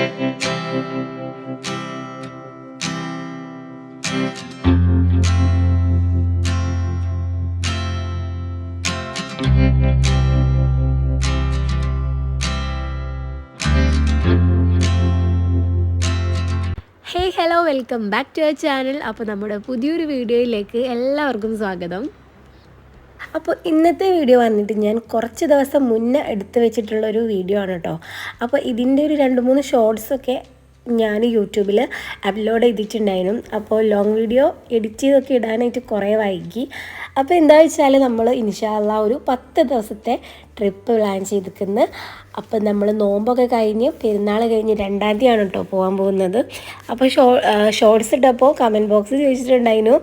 Hey hello welcome back to our channel അപ്പോൾ നമ്മുടെ പുതിയൊരു വീഡിയോയിലേക്ക് എല്ലാവർക്കും സ്വാഗതം. അപ്പോൾ ഇന്നത്തെ വീഡിയോ വന്നിട്ട് ഞാൻ കുറച്ച് ദിവസം മുന്നേ എടുത്തു വെച്ചിട്ടുള്ള ഒരു വീഡിയോ ആണ് കേട്ടോ. അപ്പോൾ ഇതിന്റെ ഒരു രണ്ട് മൂന്ന് ഷോർട്സൊക്കെ ഞാൻ യൂട്യൂബിൽ അപ്ലോഡ് ചെയ്തിട്ടുണ്ടായിരുന്നു. അപ്പോൾ ലോങ് വീഡിയോ എഡിറ്റ് ചെയ്തൊക്കെ ഇടാനായിട്ട് കുറേ വൈകി. അപ്പോൾ എന്താ വെച്ചാൽ നമ്മൾ ഇൻഷാല്ല ഒരു പത്ത് ദിവസത്തെ ട്രിപ്പ് പ്ലാൻ ചെയ്തിരിക്കുന്നത് അപ്പം നമ്മൾ നോമ്പൊക്കെ കഴിഞ്ഞ് പെരുന്നാൾ കഴിഞ്ഞ് രണ്ടാം തീയതിയാണ് കേട്ടോ പോകാൻ പോകുന്നത്. അപ്പോൾ ഷോ ഷോർട്സ് ഇട്ടപ്പോൾ കമന്റ് ബോക്സിൽ ചോദിച്ചിട്ടുണ്ടായിരുന്നു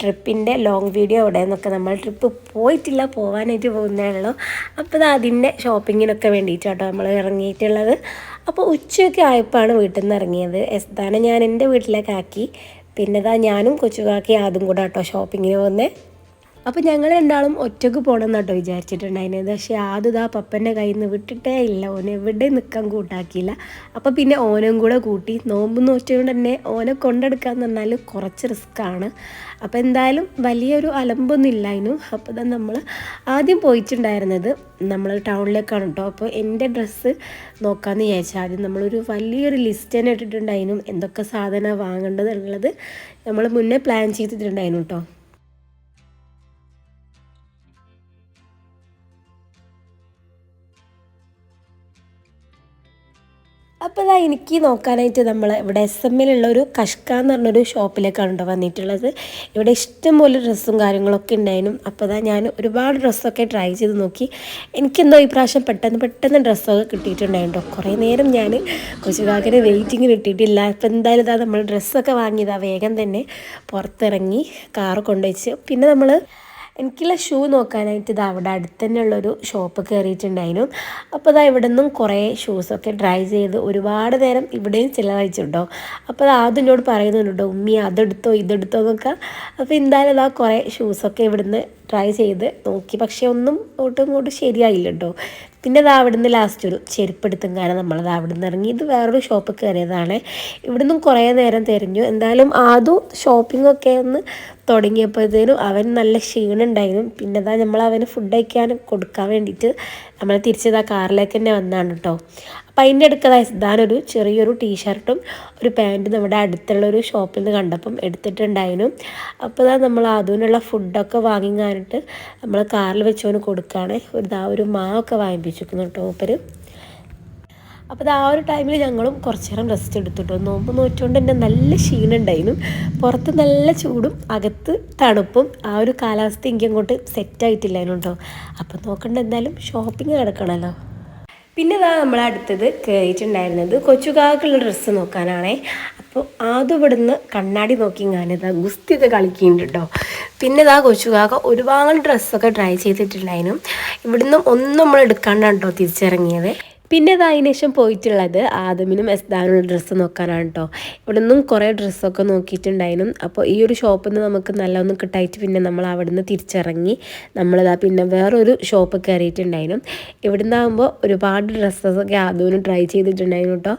ട്രിപ്പിന്റെ ലോങ് വീഡിയോ എവിടെ നിന്നൊക്കെ നമ്മൾ ട്രിപ്പ് പോയിട്ടില്ല പോകാനായിട്ട് പോകുന്നേ ഉള്ളൂ. അപ്പോൾ അത് അതിന്റെ ഷോപ്പിങ്ങിനൊക്കെ വേണ്ടിയിട്ടാട്ടോ നമ്മൾ ഇറങ്ങിയിട്ടുള്ളത്. അപ്പോൾ ഉച്ചയൊക്കെ ആയപ്പോഴാണ് വീട്ടിൽ നിന്ന് ഇറങ്ങിയത്. എസ്താനെ ഞാൻ എന്റെ വീട്ടിലേക്കാക്കി. പിന്നെതാ ഞാനും കൊച്ചുകാക്കി അതും കൂടെ കേട്ടോ ഷോപ്പിങ്ങിന് പോകുന്നത് അപ്പോൾ ഞങ്ങൾ രണ്ടാളും ഒറ്റയ്ക്ക് പോകണം എന്നാട്ടോ വിചാരിച്ചിട്ടുണ്ടായിരുന്നത് പക്ഷേ ആദ്യതാ പപ്പന്റെ കയ്യിൽ നിന്ന് വിട്ടിട്ടേ ഇല്ല. ഓനെ എവിടെ നിൽക്കാൻ കൂട്ടാക്കിയില്ല. അപ്പോൾ പിന്നെ ഓനും കൂടെ കൂട്ടി നോമ്പ് നോറ്റുകൊണ്ട് തന്നെ ഓനെ കൊണ്ടെടുക്കാന്ന് പറഞ്ഞാൽ കുറച്ച് റിസ്ക്കാണ് അപ്പോൾ എന്തായാലും വലിയൊരു അലമ്പൊന്നും ഇല്ലായിരുന്നു. അപ്പോൾ തന്നെ നമ്മൾ ആദ്യം പോയിട്ടുണ്ടായിരുന്നത് നമ്മൾ ടൗണിലേക്കാണ് കേട്ടോ. അപ്പോൾ എന്റെ ഡ്രസ്സ് നോക്കാമെന്ന് വിചാരിച്ചു. ആദ്യം നമ്മളൊരു വലിയൊരു ലിസ്റ്റ് തന്നെ ഇട്ടിട്ടുണ്ടായിരുന്നു. എന്തൊക്കെ സാധനം വാങ്ങേണ്ടതുള്ളത് നമ്മൾ മുന്നേ പ്ലാൻ ചെയ്തിട്ടുണ്ടായിരുന്നു കേട്ടോ. അപ്പോൾ ഇതാ എനിക്ക് നോക്കാനായിട്ട് നമ്മൾ ഇവിടെ എസ് എം എല്ലുള്ള ഒരു കഷ്ക എന്ന് പറഞ്ഞൊരു ഷോപ്പിലേക്കാണ് കേട്ടോ വന്നിട്ടുള്ളത്. ഇവിടെ ഇഷ്ടംപോലെ ഡ്രസ്സും കാര്യങ്ങളൊക്കെ ഉണ്ടായിരുന്നു. അപ്പോൾ ഇതാ ഞാൻ ഒരുപാട് ഡ്രസ്സൊക്കെ ട്രൈ ചെയ്ത് നോക്കി. എനിക്കെന്തോ ഈ പ്രാവശ്യം പെട്ടെന്ന് പെട്ടെന്ന് ഡ്രസ്സൊക്കെ കിട്ടിയിട്ടുണ്ടായിരുന്നു കുറേ നേരം ഞാൻ കൊച്ചുകാക്കിന് വെയിറ്റിങ്ങിന് കിട്ടിയിട്ടില്ല. അപ്പോൾ എന്തായാലും ഇതാ നമ്മൾ ഡ്രസ്സൊക്കെ വാങ്ങിയതാ വേഗം തന്നെ പുറത്തിറങ്ങി കാറ് കൊണ്ടുവച്ച്. പിന്നെ നമ്മൾ എനിക്കുള്ള ഷൂ നോക്കാനായിട്ട് ഇത് അവിടെ അടുത്ത് തന്നെയുള്ളൊരു ഷോപ്പ് കയറിയിട്ടുണ്ടായിരുന്നു അപ്പോൾ ഇതാ ഇവിടെ നിന്നും കുറേ ഷൂസൊക്കെ ട്രൈ ചെയ്ത് ഒരുപാട് നേരം ഇവിടെയും ചിലവഴിച്ചിട്ടുണ്ടോ? അപ്പോൾ അത് ആദ്യം എന്നോട് പറയുന്നുണ്ടോ ഉമ്മി അതെടുത്തോ ഇതെടുത്തോ എന്നൊക്കെ. അപ്പോൾ എന്തായാലും ഇതാ കുറേ ഷൂസൊക്കെ ഇവിടുന്ന് ട്രൈ ചെയ്ത് നോക്കി. പക്ഷേ ഒന്നും ഒട്ടും ഇങ്ങോട്ട് ശരിയായില്ല കേട്ടോ പിന്നെ അത് അവിടുന്ന് ലാസ്റ്റ് ഒരു ചെരുപ്പെടുത്തും കാരണം നമ്മളത് അവിടുന്ന് ഇറങ്ങി. ഇത് വേറൊരു ഷോപ്പ് കയറിയതാണ് ഇവിടുന്നും കുറേ നേരം തിരഞ്ഞു. എന്തായാലും ആദ്യം ഷോപ്പിംഗ് ഒക്കെ ഒന്ന് തുടങ്ങിയപ്പോഴത്തേനും അവൻ നല്ല ക്ഷീണുണ്ടായിരുന്നു പിന്നെ അതാ നമ്മൾ അവന് ഫുഡ് അയക്കാൻ കൊടുക്കാൻ വേണ്ടിയിട്ട് നമ്മൾ തിരിച്ചതാ കാറിലേക്ക് തന്നെ വന്നാണ് കേട്ടോ അപ്പം അതിന്റെ അടുക്കതായി സിദ്ധാനൊരു ചെറിയൊരു ടീഷർട്ടും ഒരു പാന്റും നമ്മുടെ അടുത്തുള്ള ഒരു ഷോപ്പിൽ നിന്ന് കണ്ടപ്പം എടുത്തിട്ടുണ്ടായിരുന്നു. അപ്പോൾ ഇതാ നമ്മൾ അതിനുള്ള ഫുഡൊക്കെ വാങ്ങിക്കാനിട്ട് നമ്മൾ കാറിൽ വെച്ചോന് കൊടുക്കുകയാണ് ഒരു ഇതാ ഒരു മാവൊക്കെ വാങ്ങിപ്പിച്ചിരിക്കുന്നു കേട്ടോ മൂപ്പര്. അപ്പോൾ ആ ഒരു ടൈമിൽ ഞങ്ങളും കുറച്ച് നേരം റെസ്റ്റ് എടുത്തിട്ടു. നോമ്പ് നോറ്റുകൊണ്ട് തന്നെ നല്ല ക്ഷീണം ഉണ്ടായിരുന്നു പുറത്ത് നല്ല ചൂടും അകത്ത് തണുപ്പും ആ ഒരു കാലാവസ്ഥ എനിക്ക് അങ്ങോട്ട് സെറ്റ് സെറ്റായിട്ടില്ലായിരുന്നു കേട്ടോ അപ്പോൾ നോക്കണ്ട എന്തായാലും ഷോപ്പിംഗ് നടക്കണമല്ലോ പിന്നെ ഇതാ നമ്മൾ അടുത്തത് കയറിയിട്ടുണ്ടായിരുന്നത് കൊച്ചുകാക്കുള്ള ഡ്രസ്സ് നോക്കാനാണേ. അപ്പോൾ ആദ്യം ഇവിടുന്ന് കണ്ണാടി നോക്കി ഞാനിതാ ഗുസ്തിയൊക്കെ കളിക്കുന്നുണ്ട് കേട്ടോ പിന്നെ ഇതാ കൊച്ചുകാക്ക ഒരുപാട് ഡ്രസ്സൊക്കെ ട്രൈ ചെയ്തിട്ടുണ്ടായിരുന്നു. ഇവിടുന്ന് ഒന്നും നമ്മൾ എടുക്കാണ്ടാണ് കേട്ടോ തിരിച്ചിറങ്ങിയത്. പിന്നെ അതിനുശേഷം അതിന് ശേഷം പോയിട്ടുള്ളത് ആദമിനും എസ്ദാനുള്ള ഡ്രസ്സ് നോക്കാനാണ് കേട്ടോ ഇവിടെ നിന്നും കുറേ ഡ്രസ്സൊക്കെ നോക്കിയിട്ടുണ്ടായിരുന്നു. അപ്പോൾ ഈ ഒരു ഷോപ്പിൽ നിന്ന് നമുക്ക് നല്ലൊന്നും കിട്ടായിട്ട് പിന്നെ നമ്മൾ അവിടെ നിന്ന് തിരിച്ചിറങ്ങി നമ്മളിതാ പിന്നെ വേറൊരു ഷോപ്പ് കയറിയിട്ടുണ്ടായിരുന്നു. ഇവിടെ നിന്നാകുമ്പോൾ ഒരുപാട് ഡ്രസ്സസൊക്കെ ആദൂന് ട്രൈ ചെയ്തിട്ടുണ്ടായിരുന്നു കേട്ടോ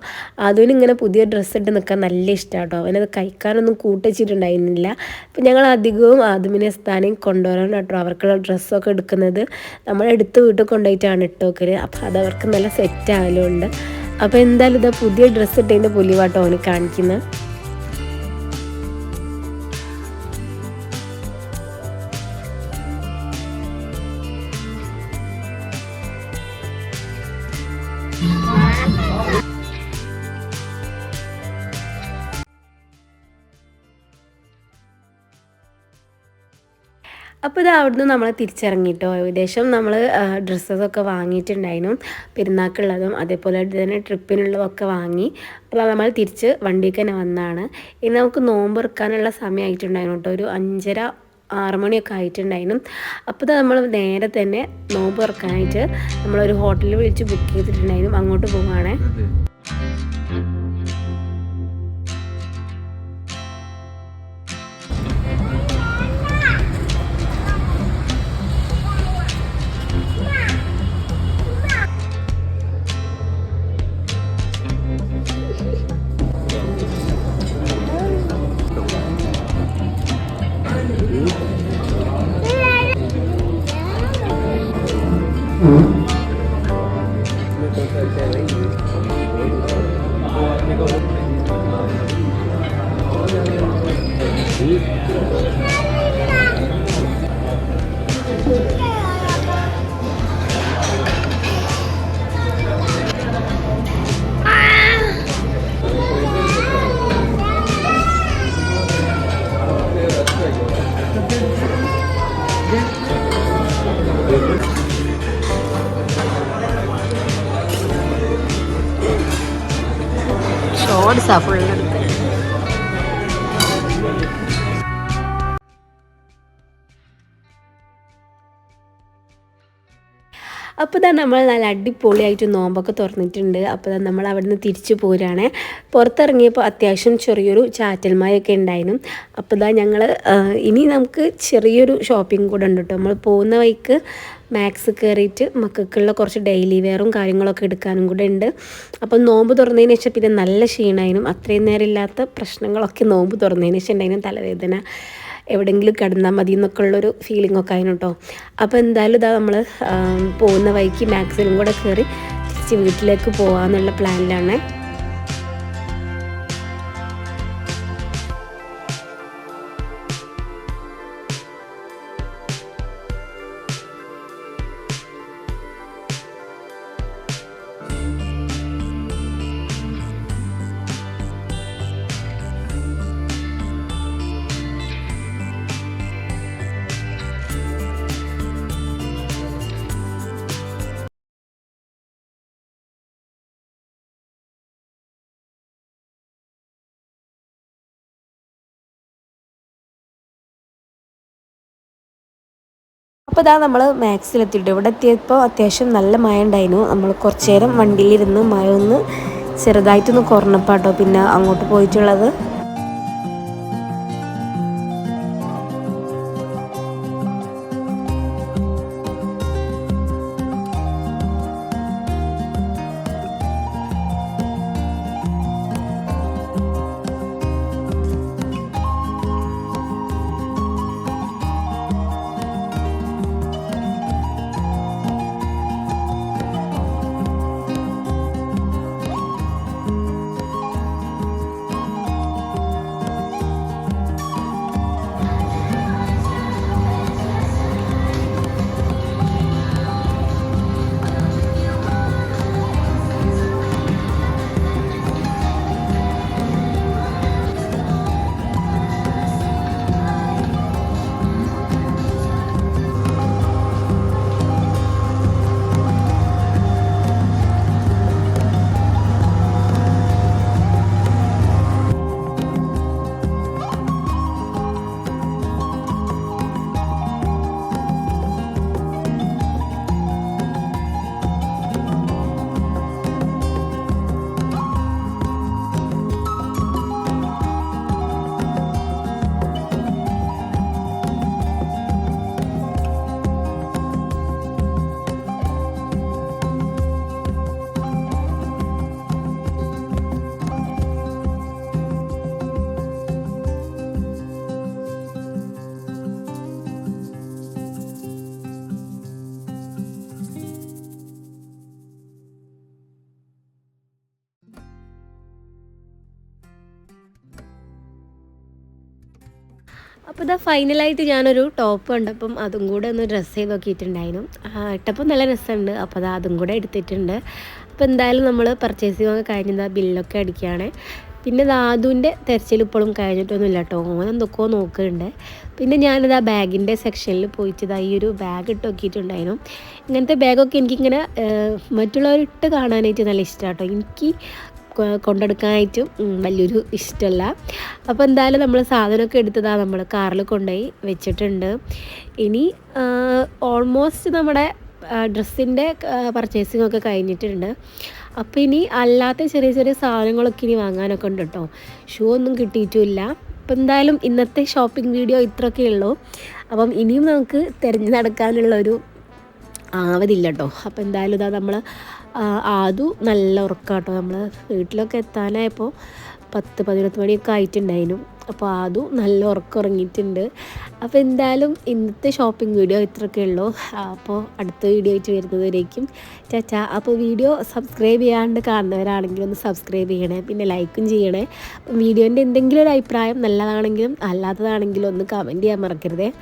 ആദുവിന് ഇങ്ങനെ പുതിയ ഡ്രസ്സ് ഇട്ട് നിൽക്കാൻ നല്ല ഇഷ്ടമാണ് കേട്ടോ അവനത് കഴിക്കാനൊന്നും കൂട്ടിച്ചിട്ടുണ്ടായിരുന്നില്ല അപ്പം ഞങ്ങൾ അധികവും ആദമിനെ സ്ഥാനം കൊണ്ടുവരാൻ കേട്ടോ അവർക്കുള്ള ഡ്രസ്സൊക്കെ എടുക്കുന്നത്. നമ്മൾ എടുത്ത് വീട്ടിൽ കൊണ്ടുപോയിട്ടാണ് ഇട്ടോക്കര് അപ്പോൾ അത് അവർക്ക് നല്ല സെറ്റ് ആയാലുണ്ട് അപ്പോൾ എന്തായാലും ഇതാ പുതിയ ഡ്രസ്സ് ഇട്ടതിന്റെ പുലിവാട്ടോ അവന് കാണിക്കുന്നത് അപ്പോൾ ഇത് അവിടുന്ന് നമ്മൾ തിരിച്ചിറങ്ങിയിട്ടോ ഏകദേശം നമ്മൾ ഡ്രസ്സസൊക്കെ വാങ്ങിയിട്ടുണ്ടായിരുന്നു. പെരുന്നാക്കുള്ളതും അതേപോലെ തന്നെ ട്രിപ്പിനുള്ളതൊക്കെ വാങ്ങി. അപ്പോൾ നമ്മൾ തിരിച്ച് വണ്ടിക്ക് തന്നെ വന്നതാണ് ഇനി നമുക്ക് നോമ്പ് ഇറക്കാനുള്ള സമയമായിട്ടുണ്ടായിരുന്നു കേട്ടോ. ഒരു അഞ്ചര ആറ് മണിയൊക്കെ ആയിട്ടുണ്ടായിരുന്നു. അപ്പോൾ നമ്മൾ നേരെ തന്നെ നോമ്പ് ഇറക്കാനായിട്ട് നമ്മളൊരു ഹോട്ടലിൽ വിളിച്ച് ബുക്ക് ചെയ്തിട്ടുണ്ടായിരുന്നു. അങ്ങോട്ട് പോവുകയാണേ suffered അപ്പോൾ തന്നെ നമ്മൾ നല്ല അടിപൊളിയായിട്ട് നോമ്പൊക്കെ തുറന്നിട്ടുണ്ട്. അപ്പോൾ തന്നെ നമ്മൾ അവിടെ നിന്ന് തിരിച്ചു പോരാണ്. പുറത്തിറങ്ങിയപ്പോൾ അത്യാവശ്യം ചെറിയൊരു ചാറ്റൽ മഴയൊക്കെ ഉണ്ടായിരുന്നു. അപ്പോൾ ഇതാ ഞങ്ങൾ ഇനി നമുക്ക് ചെറിയൊരു ഷോപ്പിംഗ് കൂടെ ഉണ്ട് കേട്ടോ നമ്മൾ പോകുന്ന വഴിക്ക് മാക്സ് കയറിയിട്ട് മക്കൾക്കുള്ള കുറച്ച് ഡെയിലി വെയറും കാര്യങ്ങളൊക്കെ എടുക്കാനും കൂടെ ഉണ്ട്. അപ്പം നോമ്പ് തുറന്നതിന് ശേഷം പിന്നെ നല്ല ക്ഷീണമായിരുന്നു അത്രയും നേരം ഇല്ലാത്ത പ്രശ്നങ്ങളൊക്കെ നോമ്പ് തുറന്നതിന് ശേഷം ഉണ്ടായിരുന്നു തലവേദന. എവിടെയെങ്കിലും കിടന്നാൽ മതി എന്നൊക്കെ ഉള്ളൊരു ഫീലിംഗ് ഒക്കെ ആയിരുന്നു കേട്ടോ അപ്പോൾ എന്തായാലും ഇതാ നമ്മൾ പോകുന്ന വഴിക്ക് മാക്സിലും കൂടെ കയറി തിരിച്ച് വീട്ടിലേക്ക് പോകാമെന്നുള്ള പ്ലാനിലാണ് അപ്പോൾ ഇതാ നമ്മൾ മാക്സിലെത്തിയിട്ട് ഇവിടെ എത്തിയപ്പോൾ അത്യാവശ്യം നല്ല മഴ ഉണ്ടായിരുന്നു നമ്മൾ കുറച്ച് നേരം വണ്ടിയിലിരുന്ന് മഴ ഒന്ന് ചെറുതായിട്ടൊന്ന് കുറഞ്ഞപ്പാട്ടോ പിന്നെ അങ്ങോട്ട് പോയിട്ടുള്ളത്. അപ്പോൾ ഇതാ ഫൈനലായിട്ട് ഞാനൊരു ടോപ്പ് കണ്ടപ്പം അതും കൂടെ ഒന്ന് ഡ്രസ്സ് ചെയ്ത് നോക്കിയിട്ടുണ്ടായിരുന്നു. ഇട്ടപ്പം നല്ല രസമുണ്ട്. അപ്പോൾ അതാ അതും കൂടെ എടുത്തിട്ടുണ്ട്. അപ്പോൾ എന്തായാലും നമ്മൾ പർച്ചേസ് ഒക്കെ കഴിഞ്ഞാൽ ബില്ലൊക്കെ അടിക്കുകയാണ്. പിന്നെ ധാതുവിന്റെ തെരച്ചിൽ ഇപ്പോഴും കഴിഞ്ഞിട്ടൊന്നുമില്ല കേട്ടോ. ഓൻ എന്തൊക്കെയോ നോക്കുന്നുണ്ട്. പിന്നെ ഞാനിത് ആ ബാഗിന്റെ സെക്ഷനിൽ പോയിട്ട് ഇതാ ഈ ഒരു ബാഗ് ഇട്ട് നോക്കിയിട്ടുണ്ടായിരുന്നു. ഇങ്ങനത്തെ ബാഗൊക്കെ എനിക്കിങ്ങനെ മറ്റുള്ളവരിട്ട് കാണാനായിട്ട് നല്ല ഇഷ്ടമാണ് കേട്ടോ. എനിക്ക് കൊണ്ടെടുക്കാനായിട്ടും വലിയൊരു ഇഷ്ടമല്ല അപ്പോൾ എന്തായാലും നമ്മൾ സാധനമൊക്കെ എടുത്തതാണ് നമ്മൾ കാറിൽ കൊണ്ടുപോയി വെച്ചിട്ടുണ്ട്. ഇനി ഓൾമോസ്റ്റ് നമ്മുടെ ഡ്രസ്സിന്റെ പർച്ചേസിംഗ് ഒക്കെ കഴിഞ്ഞിട്ടുണ്ട്. അപ്പോൾ ഇനി അല്ലാത്ത ചെറിയ ചെറിയ സാധനങ്ങളൊക്കെ ഇനി വാങ്ങാനൊക്കെ ഉണ്ട് കേട്ടോ ഷൂ ഒന്നും കിട്ടിയിട്ടുമില്ല അപ്പം എന്തായാലും ഇന്നത്തെ ഷോപ്പിംഗ് വീഡിയോ ഇത്രയൊക്കെ ഉള്ളൂ. അപ്പം ഇനിയും നമുക്ക് തിരഞ്ഞു നടക്കാനുള്ളൊരു ആവതില്ല കേട്ടോ അപ്പോൾ എന്തായാലും ഇതാ നമ്മൾ ആദു നല്ല ഉറക്കാട്ടോ. നമ്മൾ വീട്ടിലൊക്കെ എത്താനായപ്പോൾ പത്ത് പതിനൊന്ന് മണിയൊക്കെ ആയിട്ടുണ്ടായിരുന്നു. അപ്പോൾ ആദു നല്ല ഉറക്കം ഉറങ്ങിയിട്ടുണ്ട്. അപ്പോൾ എന്തായാലും ഇന്നത്തെ ഷോപ്പിംഗ് വീഡിയോ ഇത്രയൊക്കെ ഉള്ളൂ. അപ്പോൾ അടുത്ത വീഡിയോ ആയിട്ട് വരുന്നതുവരേക്കും. ചാച്ചാ അപ്പോൾ വീഡിയോ സബ്സ്ക്രൈബ് ചെയ്യാണ്ട് കാണുന്നവരാണെങ്കിൽ ഒന്ന് സബ്സ്ക്രൈബ് ചെയ്യണേ. പിന്നെ ലൈക്കും ചെയ്യണേ. വീഡിയോന്റെ എന്തെങ്കിലും ഒരു അഭിപ്രായം നല്ലതാണെങ്കിലും അല്ലാത്തതാണെങ്കിലും ഒന്ന് കമന്റ് ചെയ്യാൻ മറക്കരുതേ.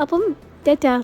അപ്പം ചാച്ചാ